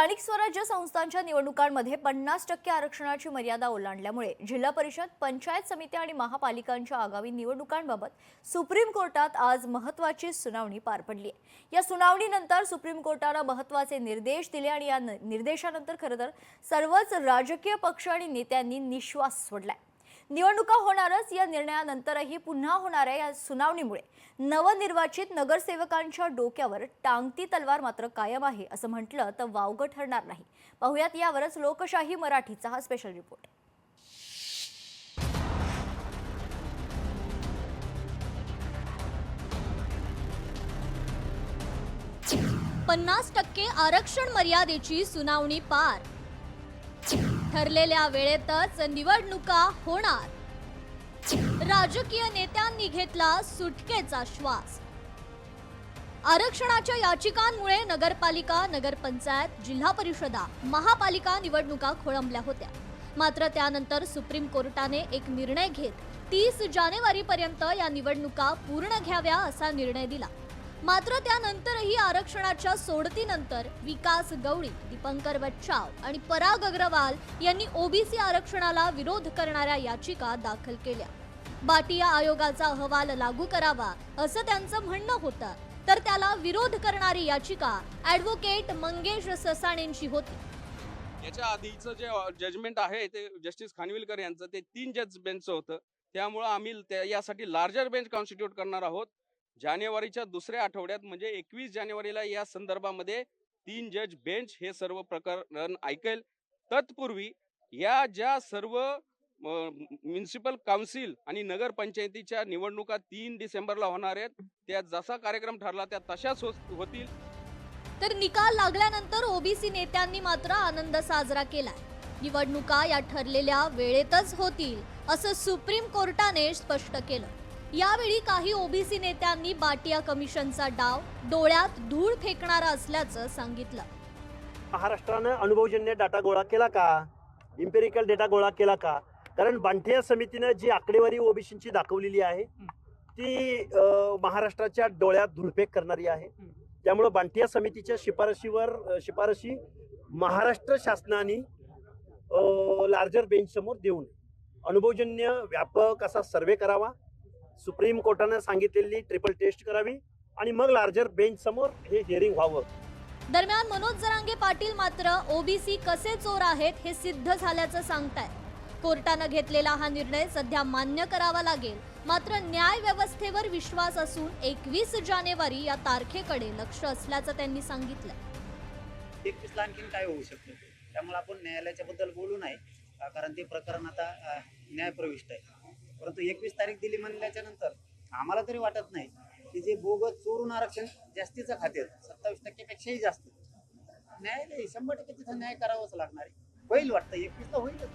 स्थानिक स्वराज्य संस्थांच्या निवडणुकांमध्ये पन्नास टक्के आरक्षणाची मर्यादा ओलांडल्यामुळे जिल्हा परिषद पंचायत समिती आणि महापालिकांच्या आगामी निवडणुकांबाबत सुप्रीम कोर्टात आज महत्वाची सुनावणी पार पडली. आहे या सुनावणीनंतर सुप्रीम कोर्टानं महत्त्वाचे निर्देश दिले आणि या न- निर्देशानंतर खरं तर सर्वच राजकीय पक्ष आणि नेत्यांनी निश्वास सोडलाय. निवडणुका होणारच या निर्णयानंतरही पुन्हा होणाऱ्या या सुनावणीमुळे. नवनिर्वाचित नगरसेवकांच्या डोक्यावर टांगती तलवार मात्र कायम आहे असं म्हटलं तर वावगं ठरणार नाही. पाहुयात यावरच लोकशाही मराठीचा हा स्पेशल रिपोर्ट पन्नास टक्के आरक्षण मर्यादेची सुनावणी पार. ठरलेल्या वेळेतच निवडणुका होणार. राजकीय नेत्यांनी घेतला सुटकेचा श्वास. आरक्षणाच्या याचिकांमुळे नगरपालिका नगरपंचायत जिल्हा परिषदा महापालिका निवडणुका खोळंबल्या होत्या. मात्र त्यानंतर सुप्रीम कोर्टाने एक निर्णय घेत तीस जानेवारीपर्यंत या निवडणुका पूर्ण घ्याव्या असा निर्णय दिला. मात्र त्यानंतरही आरक्षणाच्या सोडतीनंतर विकास गवळी दीपंकर बच्चाव आणि पराग अग्रवाल यांनी ओबीसी आरक्षणाला विरोध करणाऱ्या याचिका दाखल केल्या. बाटिया आयोगाचा अहवाल लागू करावा असं त्यांचं म्हणणं होतं तर त्याला विरोध करणारी याचिका ऍडव्होकेट मंगेश ससाणेंची होती. याच्या आधीचं जे जजमेंट आहे ते जस्टिस खानविलकर यांचं ते तीन जज बेंचचं होतं. त्यामुळं आम्ही यासाठी लार्जर बेंच कॉन्स्टिट्यूट करणार आहोत. जानेवारीच्या दुसऱ्या आठवड्यात म्हणजे एकवीस जानेवारीला या संदर्भामध्ये तीन जज बेंच हे सर्व प्रकरण ऐकेल. तत्पूर्वी या ज्या सर्व म्युन्सिपल काउन्सिल आणि नगरपंचायतीच्या निवडणुका तीन डिसेंबरला होणार आहेत त्या जसा कार्यक्रम ठरला त्या तशाच होतील. तर निकाल लागल्यानंतर ओबीसी नेत्यांनी मात्र आनंद साजरा केला निवडणुका या ठरलेल्या वेळेतच होतील असं सुप्रीम कोर्टाने स्पष्ट केलं. यावेळी काही ओबीसी नेत्यांनी बाटिया कमिशनचा डाव डोळ्यात धूळ फेकणारा असल्याचं सांगितलं. महाराष्ट्रानं अनुभवजन्य डाटा गोळा केला का? इम्पेरिकल डेटा गोळा केला का? कारण बांटिया समितीनं जी आकडेवारी ओबीसीची दाखवलेली आहे ती महाराष्ट्राच्या डोळ्यात धुळफेक करणारी आहे. त्यामुळं बांटिया समितीच्या शिफारशीवर शिफारशी महाराष्ट्र शासनाने लार्जर बेंच समोर देऊन अनुभवजन्य व्यापक असा सर्वे करावा. सुप्रीम कोर्टानं सांगितलेली ट्रिपल टेस्ट करावी आणि मग लार्जर बेंच समोर हे हिअरिंग व्हावं. दरम्यान मनोज जरांगे पाटील मात्र ओबीसी कसे चोर आहेत हे सिद्ध झाल्याचं सांगतायत. कोर्टानं घेतलेला हा निर्णय सध्या मान्य करावा लागेल. मात्र न्याय व्यवस्थेवर विश्वास असून एकवीस जानेवारी या तारखेकडे लक्ष असल्याचं त्यांनी सांगितलं. एकवीसला आणखीन काय होऊ शकतं? त्यामुळे आपण न्यायालयाच्या बद्दल बोलू नाही अ, कारण ते प्रकरण आता न्यायप्रविष्ट आहे. परंतु एकवीस तारीख दिली म्हणल्याच्या नंतर आम्हाला तरी वाटत नाही की जे बोगस चोरून आरक्षण जास्तीचं खात्यात सत्तावीस टक्केपेक्षाही जास्त न्यायालय शंभर टक्के तिथं न्याय करावाच लागणार आहे. होईल वाटतं एकवीसला होईलच.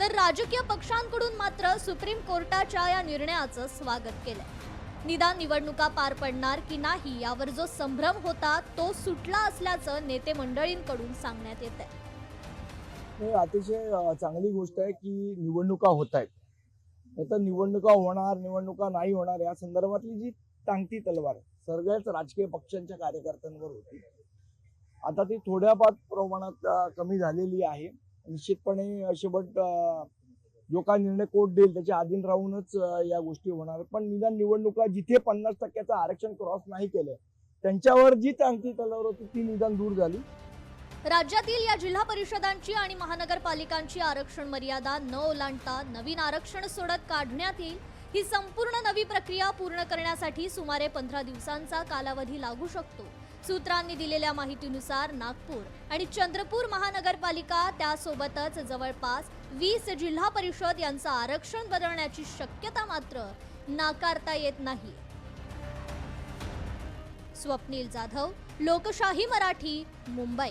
तर राजकीय पक्षांकडून मात्र सुप्रीम कोर्टाच्या या निर्णयाचं स्वागत केलंय. निदान निवडणुका पार पडणार की नाही यावर जो संभ्रम होता तो सुटला असल्याचं नेते मंडळींकडून सांगण्यात येत आहे हे अतिशय चांगली गोष्ट आहे की निवडणुका होत आहेत. नाही तर निवडणुका होणार निवडणुका नाही होणार या संदर्भातली जी टांगती तलवार सगळ्याच राजकीय पक्षांच्या कार्यकर्त्यांवर होती. आता ती थोड्याफार प्रमाणात कमी झालेली आहे. निश्चितपणे शेवट बट जो काय निर्णय कोर्ट देईल त्याच्या अधीन राहूनच या गोष्टी होणार. पण निदान निवडणुका जिथे पन्नास टक्क्याचं आरक्षण क्रॉस नाही केलं त्यांच्यावर जी टांगती तलवार होती ती निदान दूर झाली. राज्यातील या जिल्हा परिषदांची आणि महानगरपालिकांची आरक्षण मर्यादा न ओलांडता नवीन आरक्षण सोडत काढण्यात येईल ही संपूर्ण नवी प्रक्रिया पूर्ण करण्यासाठी सुमारे पंधरा दिवसांचा कालावधी लागू शकतो. सूत्रांनी दिलेल्या माहितीनुसार नागपूर आणि चंद्रपूर महानगरपालिका त्यासोबतच जवळपास वीस जिल्हा परिषद यांचं आरक्षण बदलण्याची शक्यता मात्र नाकारता येत नाही. स्वप्नील जाधव लोकशाही मराठी मुंबई.